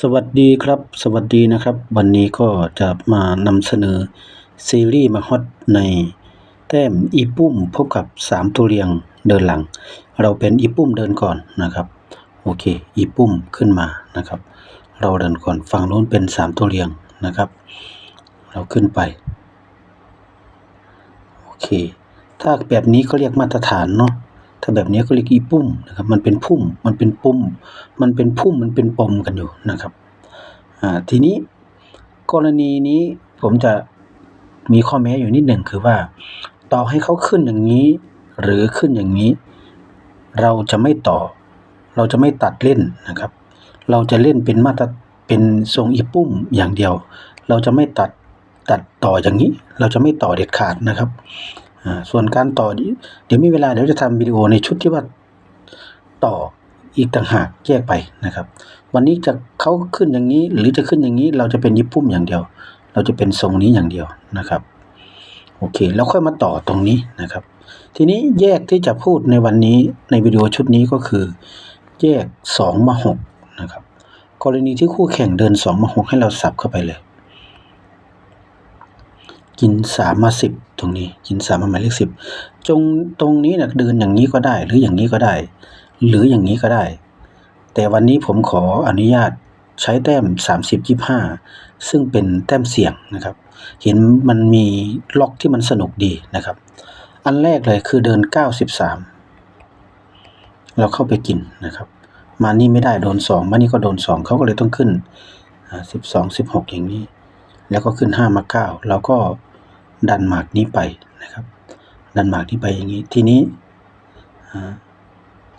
สวัสดีครับ สวัสดีนะครับ วันนี้ก็จะมานำเสนอซีรีส์มาฮอตในแต้มอีปุ้มพบกับสามตัวเรียงเดินหลัง เราเป็นอีปุ้มเดินก่อนนะครับ โอเค อีปุ้มขึ้นมานะครับ เราเดินก่อนฝั่งโน้นเป็นสามตัวเรียงนะครับ เราขึ้นไป โอเค ถ้าแบบนี้เขาเรียกมาตรฐานเนาะ ถ้าแบบนี้ก็เรียกอีปุ้มนะครับมันเป็นพุ่มมันเป็นปุ่ม มันเป็นพุ่มมันเป็นปมกันอยู่นะครับทีนี้กรณีนี้ผมจะมีข้อแม้อยู่นิดหนึ่งคือว่า ต่อให้เขาขึ้นอย่างนี้ หรือขึ้นอย่างนี้ เราจะไม่ต่อ เราจะไม่ตัดเล่นนะครับ เราจะเล่นเป็นมาตรเป็นทรงอีปุ้มอย่างเดียว เราจะไม่ตัดตัดต่ออย่างนี้ เราจะไม่ต่อเด็ดขาดนะครับ ส่วนการต่อเดี๋ยวมีเวลาเดี๋ยวจะทำวิดีโอในชุดที่ว่าต่ออีกต่างหากแยกไปนะครับ วันนี้จะเขาขึ้นอย่างนี้ หรือจะขึ้นอย่างนี้เราจะเป็นยิปปุ้มอย่างเดียว เราจะเป็นทรงนี้อย่างเดียวนะครับโอเคแล้วค่อยมาต่อตรงนี้นะครับ ทีนี้แยกที่จะพูดในวันนี้ในวิดีโอชุดนี้ก็คือ แยกสองมาหกนะครับ กรณีที่คู่แข่งเดินสองมาหกให้เราสับเข้าไปเลย กินสามมาสิบตรงนี้ กินสามมาหมายเลขสิบจงตรงนี้เนี่ยเดินอย่างนี้ก็ได้ หรืออย่างนี้ก็ได้ หรืออย่างนี้ก็ได้ แต่วันนี้ผมขออนุญาตใช้แต้มสามสิบยี่ห้าซึ่งเป็นแต้มเสี่ยงนะครับ เห็นมันมีล็อกที่มันสนุกดีนะครับ อันแรกเลยคือเดินเก้าสิบสามเราเข้าไปกินนะครับ มานี่ไม่ได้โดนสองมานี่ก็โดนสองเขาก็เลยต้องขึ้นสิบสองสิบหกอย่างนี้ แล้วก็ขึ้นห้ามาเก้าเราก็ดันหมากนี้ไปนะครับ ดันหมากนี้ไปอย่างนี้ ทีนี้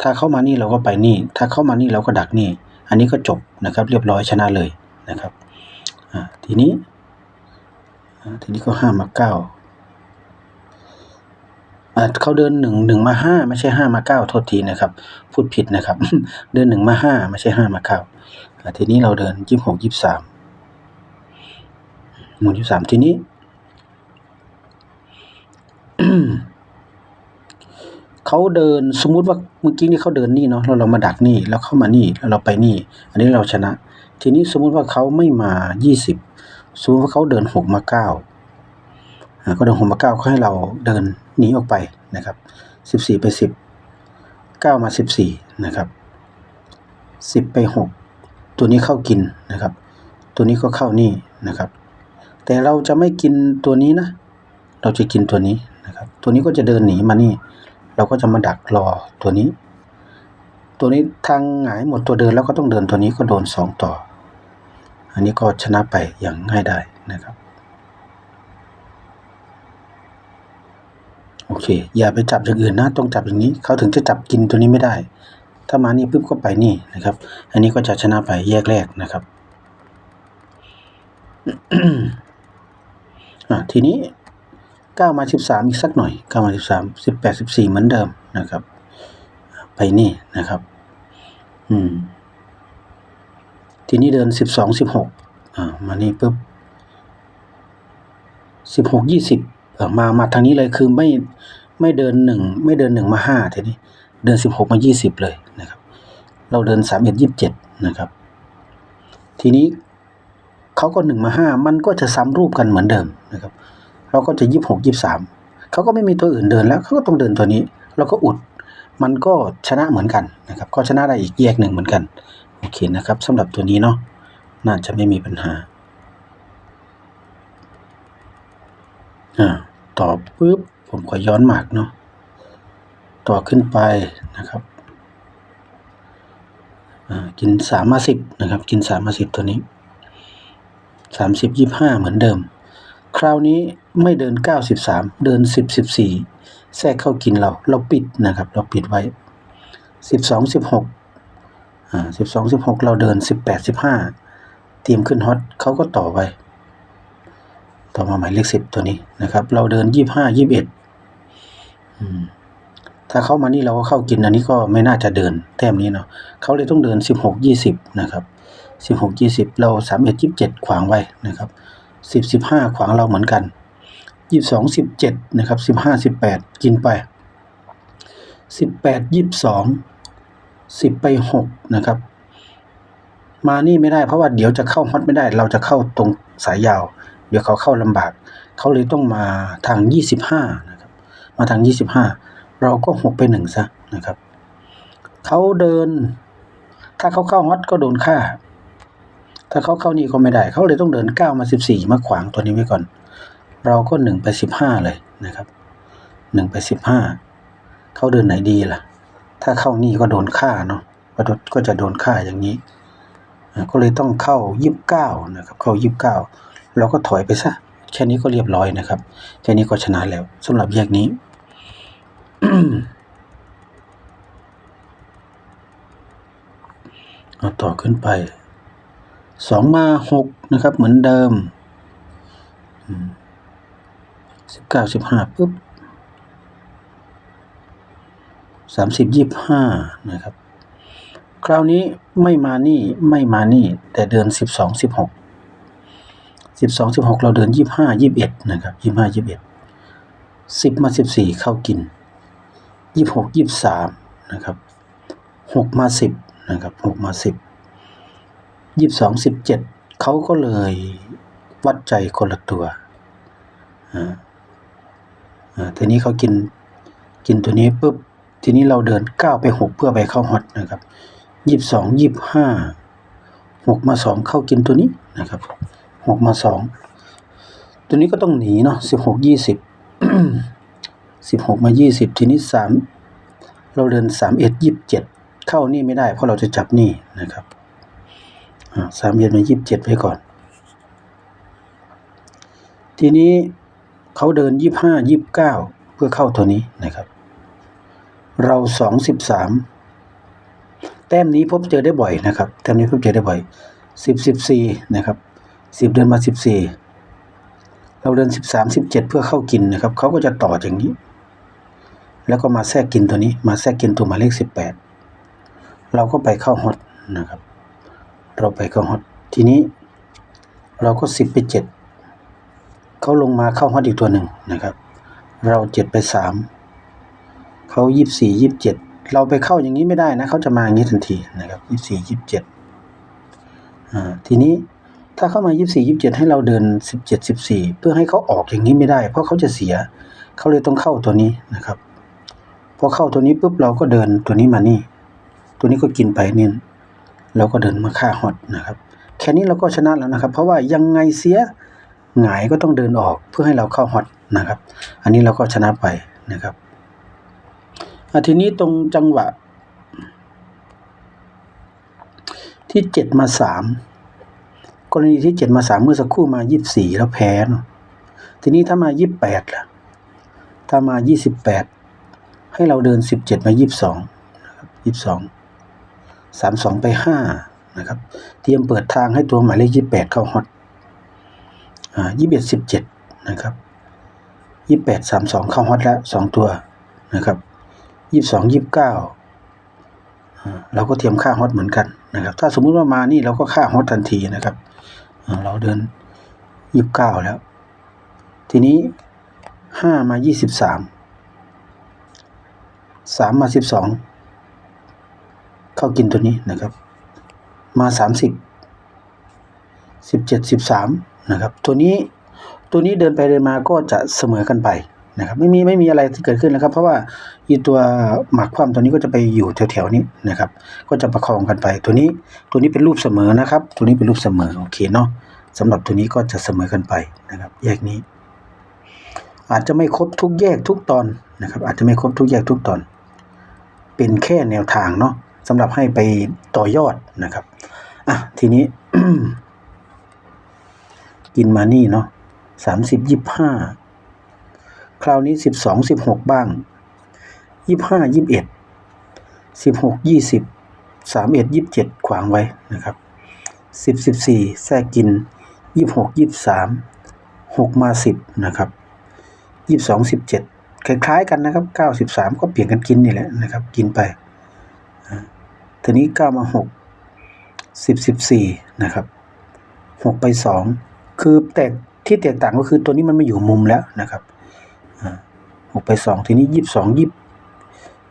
ถ้าเข้ามานี่เราก็ไปนี่ ถ้าเข้ามานี่เราก็ดักนี่ อันนี้ก็จบนะครับ เรียบร้อยชนะเลยนะครับทีนี้ ทีนี้ก็ห้ามาเก้าเขาเดินหนึ่งหนึ่งมาห้าไม่ใช่ห้ามาเก้าโทษทีนะครับ พูดผิดนะครับ เดินหนึ่งมาห้าไม่ใช่ห้ามาเก้าทีนี้เราเดินยี่สิบหกยี่สิบสาม หมู่ที่สามทีนี้เขาเดินสมมุติว่าเมื่อกี้นี่เขาเดินนี่เนาะแล้วเรามาดักนี่แล้วเข้ามานี่แล้วเราไปนี่ อันนี้เราชนะ ทีนี้สมมุติว่าเขาไม่มายี่สิบสมมติว่าเขาเดินหกมาเก้าอ่าก็เดินหกมาเก้าเขาให้เราเดินหนีออกไปนะครับสิบสี่ไปสิบเก้ามาสิบสี่นะครับสิบไปหกตัวนี้เข้ากินนะครับ ตัวนี้ก็เข้านี่นะครับ แต่เราจะไม่กินตัวนี้นะ เราจะกินตัวนี้นะครับ ตัวนี้ก็จะเดินหนีมานี่ เราก็จะมาดักรอตัวนี้ ตัวนี้ทางหงายหมดตัวเดินแล้วก็ต้องเดินตัวนี้ก็โดนสองต่อ อันนี้ก็ชนะไปอย่างง่ายได้นะครับ โอเค อย่าไปจับอย่างอื่นนะ ต้องจับอย่างนี้ เขาถึงจะจับกินตัวนี้ไม่ได้ ถ้ามานี่ปุ๊บก็ไปนี่นะครับ อันนี้ก็จะชนะไปแยกแรกนะครับ อะทีนี้เก้ามาสิบสามอีกสักหน่อยเก้ามาสิบสามสิบแปดสิบสี่เหมือนเดิมนะครับ ไปนี่นะครับ อืม ทีนี้เดินสิบสองสิบหกอ่ามานี่ปุ๊บสิบหกยี่สิบมามาทางนี้เลยคือไม่ไม่เดินหนึ่งไม่เดินหนึ่งมาห้าทีนี้ เดินสิบหกมายี่สิบเลยนะครับ เราเดินสามเอ็ดยิบเจ็ดนะครับ ทีนี้ เขาก็หนึ่งมาห้ามันก็จะซ้ำรูปกันเหมือนเดิมนะครับ เราก็จะยี่สิบหกยี่สามเขาก็ไม่มีตัวอื่นเดินแล้วเขาก็ต้องเดินตัวนี้ เราก็อุด มันก็ชนะเหมือนกันนะครับ ก็ชนะได้อีกแยกหนึ่งเหมือนกัน โอเคนะครับสำหรับตัวนี้เนาะ น่าจะไม่มีปัญหา อ่า ต่อปุ๊บ ผมขอย้อนหมากเนาะ ต่อขึ้นไปนะครับอ่ากินสามมาสิบนะครับ กินสามมาสิบตัวนี้ สามสิบยี่ห้าเหมือนเดิม คราวนี้ไม่เดินเก้าสิบสามเดินสิบสิบสี่แทรกเข้ากินเรา เราปิดนะครับ เราปิดไว้สิบสองสิบหกอ่าสิบสองสิบหกเราเดินสิบแปดสิบห้าเตรียมขึ้นฮอตเขาก็ต่อไป ต่อมาหมายเลขสิบตัวนี้นะครับ เราเดินยี่ห้ายี่เอ็ดถ้าเข้ามานี่เราก็เข้ากินอันนี้ก็ไม่น่าจะเดินแต้มนี้เนาะเขาเลยต้องเดินสิบหกยี่สิบนะครับ สิบหกยี่สิบเราสามเอ็ดยี่สิบเจ็ดขวางไว้นะครับสิบสิบห้าขวางเราเหมือนกันยี่สองสิบเจ็ดนะครับสิบห้าสิบแปดกินไปสิบแปดยี่สองสิบไปหกนะครับ มานี่ไม่ได้เพราะว่าเดี๋ยวจะเข้าฮอตไม่ได้ เราจะเข้าตรงสายยาว เดี๋ยวเขาเข้าลำบาก เขาเลยต้องมาทางยี่สิบห้านะครับมาทางยี่สิบห้าเราก็หกไปหนึ่งซะนะครับเขาเดิน ถ้าเขาเข้าฮอตก็โดนฆ่า ถ้าเขาเข้านี่ก็ไม่ได้ เขาเลยต้องเดินก้ามาสิบสี่มาขวางตัวนี้ไว้ก่อน เราก็หนึ่งไปสิบห้าเลยนะครับหนึ่งไปสิบห้าเขาเดินไหนดีล่ะ ถ้าเข้านี่ก็โดนฆ่าเนาะก็โดนก็จะโดนฆ่าอย่างนี้ ก็เลยต้องเข้ายี่สิบเก้านะครับ เข้ายี่สิบเก้าเราก็ถอยไปซะ แค่นี้ก็เรียบร้อยนะครับ แค่นี้ก็ชนะแล้วสำหรับแยกนี้เอาต่อขึ้นไป สองมาหกนะครับ เหมือนเดิมสิบเก้าสิบห้าปุ๊บสามสิบยี่ห้านะครับ คราวนี้ไม่มานี่ไม่มานี่ แต่เดือนสิบสองสิบหกสิบสองสิบหกเราเดินยี่ห้ายี่บเอ็ดนะครับยี่ห้ายี่บเอ็ดสิบมาสิบสี่เข้ากินยี่หกยี่สามนะครับหกมาสิบนะครับหกมาสิบ ยี่สิบสองสิบเจ็ดเขาก็เลยวัดใจคนละตัวอ่าอ่าทีนี้เขากินกินตัวนี้ปุ๊บทีนี้เราเดินก้าวไปหกเพื่อไปเข้าฮอตนะครับยี่สิบสองยี่สิบห้าหกมาสองเข้ากินตัวนี้นะครับหกมาสองตัวนี้ก็ต้องหนีเนาะสิบหกยี่สิบสิบหกมายี่สิบทีนี้สามเราเดินสามเอ็ดยี่สิบเจ็ดเข้านี่ไม่ได้ เพราะเราจะจับนี่นะครับ สามเย็นมายี่สิบเจ็ดไว้ก่อน ทีนี้เขาเดินยี่ห้ายี่บเก้าเพื่อเข้าตัวนี้นะครับ เราสองสิบสามแต้มนี้พบเจอได้บ่อยนะครับ แต้มนี้พบเจอได้บ่อยสิบสิบสี่นะครับสิบเดินมาสิบสี่เราเดินสิบสามสิบเจ็ดเพื่อเข้ากินนะครับ เขาก็จะต่ออย่างนี้ แล้วก็มาแทรกกินตัวนี้ มาแทรกกินตัวหมายเลขสิบแปดเราก็ไปเข้าฮอตนะครับ เราไปเข้าฮอตทีนี้เราก็สิบไปเจ็ดเขาลงมาเข้าฮอตอีกตัวหนึ่งนะครับ เราเจ็ดไปสามเขายี่สิบสี่ยี่สิบเจ็ดเราไปเข้าอย่างนี้ไม่ได้นะเขาจะมาอย่างนี้ทันทีนะครับยี่สิบสี่ยี่สิบเจ็ดอ่าทีนี้ถ้าเข้ามายี่สิบสี่ยี่สิบเจ็ดให้เราเดินสิบเจ็ดสิบสี่เพื่อให้เขาออกอย่างนี้ไม่ได้ เพราะเขาจะเสียเขาเลยต้องเข้าตัวนี้นะครับพอเข้าตัวนี้ปุ๊บเราก็เดินตัวนี้มานี่ ตัวนี้ก็กินไปเนี่ย เราก็เดินมาฆ่าฮอตนะครับ แค่นี้เราก็ชนะแล้วนะครับ เพราะว่ายังไงเสียหงายก็ต้องเดินออกเพื่อให้เราเข้าฮอตนะครับ อันนี้เราก็ชนะไปนะครับอะทีนี้ตรงจังหวะ ที่เจ็ดมาสามกรณีที่เจ็ดมาสามเมื่อสักครู่มายี่สิบสี่แล้วแพ้เนาะทีนี้ถ้ามายี่สิบแปดล่ะ ถ้ามายี่สิบแปดให้เราเดินสิบเจ็ดมายี่สิบสองยี่สิบสอง สามสองไปห้านะครับ เตรียมเปิดทางให้ตัวหมายเลขยี่แปดเข้าฮอตอ่ายี่สิบเอ็ดสิบเจ็ดนะครับยี่แปดสามสองเข้าฮอตแล้วสองตัวนะครับยี่สองยี่เก้าเราก็เตรียมค่าฮอตเหมือนกันนะครับ ถ้าสมมุติว่ามานี่เราก็ค่าฮอตทันทีนะครับ เราเดินยี่เก้าแล้ว ทีนี้ห้ามายี่สิบสามสามมาสิบสอง เข้ากินตัวนี้นะครับ มาสามสิบสิบเจ็ดสิบสามนะครับ ตัวนี้ตัวนี้เดินไปเดินมาก็จะเสมอกันไปนะครับ ไม่มีไม่มีอะไรที่เกิดขึ้นแล้วครับ เพราะว่าอีตัวหมากความตัวนี้ก็จะไปอยู่แถวๆนี้นะครับ ก็จะประคองกันไป ตัวนี้ตัวนี้เป็นรูปเสมอนะครับ ตัวนี้เป็นรูปเสมอโอเคเนาะสำหรับตัวนี้ก็จะเสมอกันไปนะครับ แยกนี้ อาจจะไม่ครบทุกแยกทุกตอนนะครับ อาจจะไม่ครบทุกแยกทุกตอน เป็นแค่แนวทางเนาะ สำหรับให้ไปต่อยอดนะครับอะทีนี้ กินมานี่เนาะสามสิบยี่ห้าคราวนี้สิบสองสิบหกบ้างยี่ห้ายี่เอ็ดสิบหกยี่สิบสามเอ็ดยี่เจ็ดขวางไว้นะครับสิบสิบสี่แทรกกินยี่หกยี่สามหกมาสิบนะครับยี่สองสิบเจ็ดคล้ายๆกันนะครับเก้าสิบสามก็เปลี่ยนกันกินนี่แหละนะครับ กินไป ทีนี้เก้ามาหกสิบสิบสี่นะครับหกไปสองคือแตกที่แตกต่างก็คือตัวนี้มันไม่อยู่มุมแล้วนะครับหกไปสองทีนี้ยี่สิบสองยี่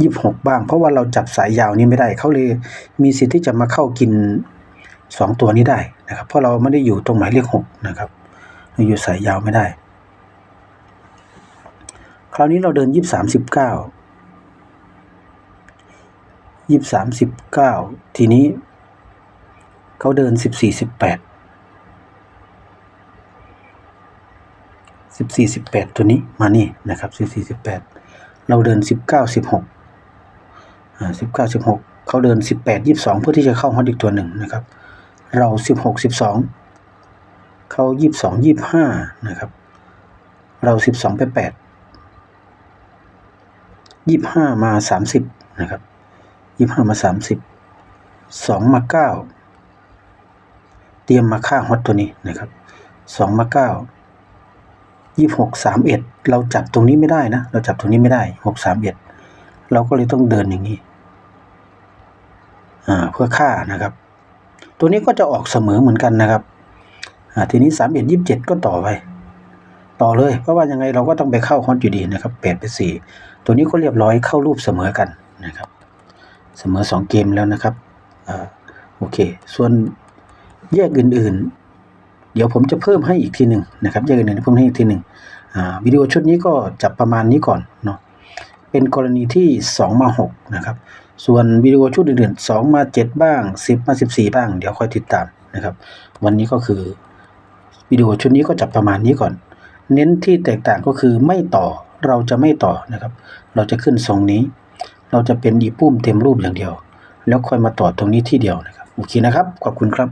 ยี่หกบ้าง เพราะว่าเราจับสายยาวนี้ไม่ได้ เขาเลยมีสิทธิ์ที่จะมาเข้ากินสองตัวนี้ได้นะครับ เพราะเราไม่ได้อยู่ตรงหมายเลขหกนะครับเราอยู่สายยาวไม่ได้ คราวนี้เราเดินยี่สามสิบเก้า ยี่สามสิบเก้าทีนี้ เขาเดินสิบสี่สิบแปดสิบสี่สิบแปดตัวนี้มานี่นะครับสิบสี่สิบแปดเราเดินสิบเก้าสิบหกอ่าสิบเก้าสิบหกเขาเดินสิบแปดยี่สิบสองเพื่อที่จะเข้าฮอตอีกตัวหนึ่งนะครับ เราสิบหกสิบสองเขายี่สิบสองยี่สิบห้านะครับ เราสิบสองไปแปดยี่สิบห้ามาสามสิบนะครับ ยี่ห้ามาสามสิบสองมาเก้าเตรียมมาฆ่าฮอตตัวนี้นะครับสองมาเก้ายี่หกสามเอ็ดเราจับตรงนี้ไม่ได้นะ เราจับตรงนี้ไม่ได้หกสามเอ็ดเราก็เลยต้องเดินอย่างนี้อ่าเพื่อฆ่านะครับ ตัวนี้ก็จะออกเสมอเหมือนกันนะครับอ่าทีนี้สามเอ็ดยี่สิบเจ็ดก็ต่อไปต่อเลยเพราะว่ายังไงเราก็ต้องไปเข้าฮอตอยู่ดีนะครับแปดไปสี่ตัวนี้ก็เรียบร้อยเข้ารูปเสมอกันนะครับ เสมอสองเกมแล้วนะครับอ่าโอเค ส่วนแยกอื่น ๆ เดี๋ยวผมจะเพิ่มให้อีกทีหนึ่งนะครับแยกอื่นๆเพิ่มให้อีกทีหนึ่งอ่าวิดีโอชุดนี้ก็จับประมาณนี้ก่อนเนาะเป็นกรณีที่ 2 มา 6 นะครับ ส่วนวิดีโอชุดอื่นๆ2 มา 7 บ้าง 10 มา 14 บ้าง เดี๋ยวค่อยติดตามนะครับ วันนี้ก็คือวิดีโอชุดนี้ก็จับประมาณนี้ก่อน เน้นที่แตกต่างก็คือไม่ต่อเราจะไม่ต่อนะครับ เราจะขึ้นทรงนี้ เราจะเป็นอีปุ้มเต็มรูปอย่างเดียว แล้วค่อยมาต่อตรงนี้ที่เดียวนะครับ โอเคนะครับ ขอบคุณครับ